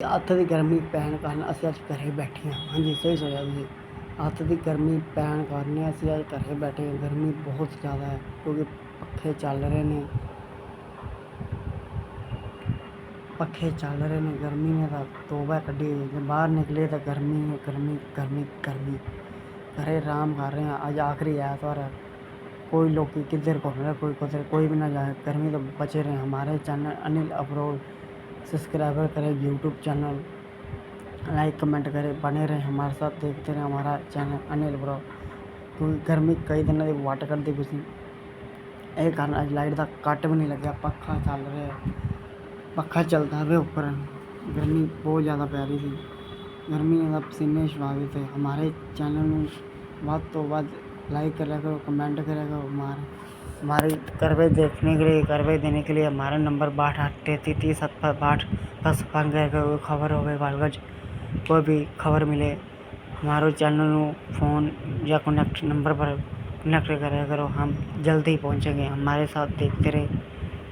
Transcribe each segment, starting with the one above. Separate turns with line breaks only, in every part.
ਹੱਥ ਦੀ ਗਰਮੀ ਪੈਣ ਕਾਰਨ ਅਸੀਂ ਅੱਜ ਘਰੇ ਬੈਠੇ ਹਾਂ ਹਾਂਜੀ ਸਹੀ ਸੁਣਿਆ ਤੁਸੀਂ ਹੱਥ ਦੀ ਗਰਮੀ ਪੈਣ ਕਾਰਨ ਅਸੀਂ ਅੱਜ ਘਰੇ ਬੈਠੇ ਹਾਂ ਗਰਮੀ ਬਹੁਤ ਜ਼ਿਆਦਾ ਹੈ ਕਿਉਂਕਿ ਪੱਖੇ ਚੱਲ ਰਹੇ ਨੇ ਪੱਖੇ ਚੱਲ ਰਹੇ ਨੇ ਗਰਮੀ ਨੇ ਤਾਂ ਤੋਬਾ ਕੱਢੀ ਹੋਈ ਹੈ। ਜੇ ਬਾਹਰ ਨਿਕਲੇ ਤਾਂ ਗਰਮੀ ਹੈ ਗਰਮੀ ਗਰਮੀ ਗਰਮੀ ਘਰੇ ਆਰਾਮ ਕਰ ਰਹੇ ਹਾਂ ਅੱਜ ਆਖਰੀ ਐਤਵਾਰ है कोई लोग किधर घूम रहे कोई किधर कोई भी ना जाए गर्मी तो बचे रहे हमारे चैनल अनिल अब्रोल सब्सक्राइबर करें यूट्यूब चैनल लाइक कमेंट करें, बने रहें हमारे साथ, देखते रहें हमारा चैनल अनिल ब्रो क्योंकि गर्मी कई दिन एक वाटर कर दी कुछ एक गाना लाइट का कट भी नहीं लगे पखा चल रहा पखा चलता रहे ऊपर। गर्मी बहुत ज़्यादा पै रही थी। गर्मी ज़्यादा पसीने छुड़ा थे। हमारे चैनल में वो तो वाइक लाइक करा करो कमेंट करा करो हमारे हमारी कार्रवाई देखने के लिए कार्रवाई देने के लिए हमारा नंबर बाठ आठ तैंतीस तीस बाठ बाट बस बन कोई खबर हो गई, बालगज कोई भी खबर मिले, हमारे चैनल फ़ोन या कनेक्ट नंबर पर कनेक्ट करा करो हम जल्दी ही पहुँचेंगे, हमारे साथ देखते रहे,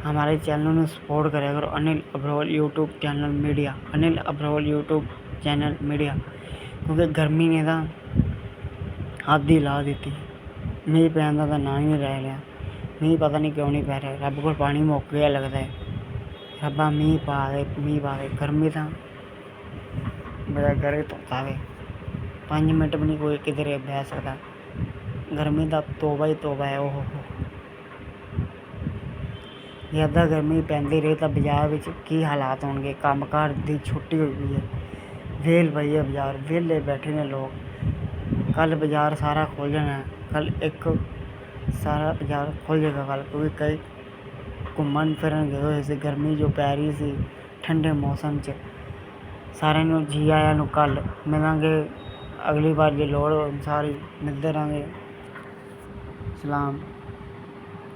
हमारे चैनल में सपोर्ट करा करो Anil Agrawal YouTube channel media Anil Abrawal YouTube channel media क्योंकि गर्मी ने तो हाथ ही ला दी मेरी भैन का तो ना ही रह लिया ਮੀਂਹ ਪਤਾ ਨਹੀਂ ਕਿਉਂ ਨਹੀਂ ਪੈ ਰਿਹਾ। ਰੱਬ ਕੋਲ ਪਾਣੀ ਮੁੱਕ ਗਿਆ ਲੱਗਦਾ ਹੈ। ਰੱਬਾ ਮੀਂਹ ਪਾ ਦੇ, ਮੀਂਹ ਪਾ ਦੇ। ਗਰਮੀ ਤਾਂ ਬੜਾ ਗਰੇ ਧੁੱਪਾ ਵੇ ਪੰਜ ਮਿੰਟ ਵੀ ਨਹੀਂ ਕੋਈ ਕਿਧਰੇ ਬਹਿ ਸਕਦਾ। ਗਰਮੀ ਦਾ ਤੋਬਾ ਹੀ ਤੋਬਾ ਹੈ ਉਹ। ਜੇ ਅੱਧਾ ਗਰਮੀ ਪੈਂਦੀ ਰਹੀ ਤਾਂ ਬਾਜ਼ਾਰ ਵਿੱਚ ਕੀ ਹਾਲਾਤ ਹੋਣਗੇ? ਕੰਮਕਾਰ ਦੀ ਛੁੱਟੀ ਹੋਈ ਹੋਈ ਹੈ। ਵੇਲ ਪਈ ਹੈ ਬਾਜ਼ਾਰ। ਵਿਹਲੇ ਬੈਠੇ ਨੇ ਲੋਕ। ਕੱਲ ਬਾਜ਼ਾਰ ਸਾਰਾ ਖੁੱਲ ਜਾਣਾ ਕੱਲ ਇੱਕ ਸਾਰਾ ਬਾਜ਼ਾਰ ਖੁੱਲ ਜਾਏਗਾ ਕੱਲ ਕਿਉਂਕਿ ਕਈ ਘੁੰਮਣ ਫਿਰਨ ਗਏ ਹੋਏ ਸੀ, ਗਰਮੀ ਜੋ ਪੈ ਰਹੀ ਸੀ, ਠੰਡੇ ਮੌਸਮ 'ਚ। ਸਾਰਿਆਂ ਨੂੰ ਜੀ ਆਇਆਂ ਨੂੰ ਕੱਲ੍ਹ ਮਿਲਾਂਗੇ, ਅਗਲੀ ਵਾਰ ਜੇ ਲੋੜ ਹੋਵੇ ਸਾਰੀ ਮਿਲਦੇ ਰਹਾਂਗੇ। ਸਲਾਮ।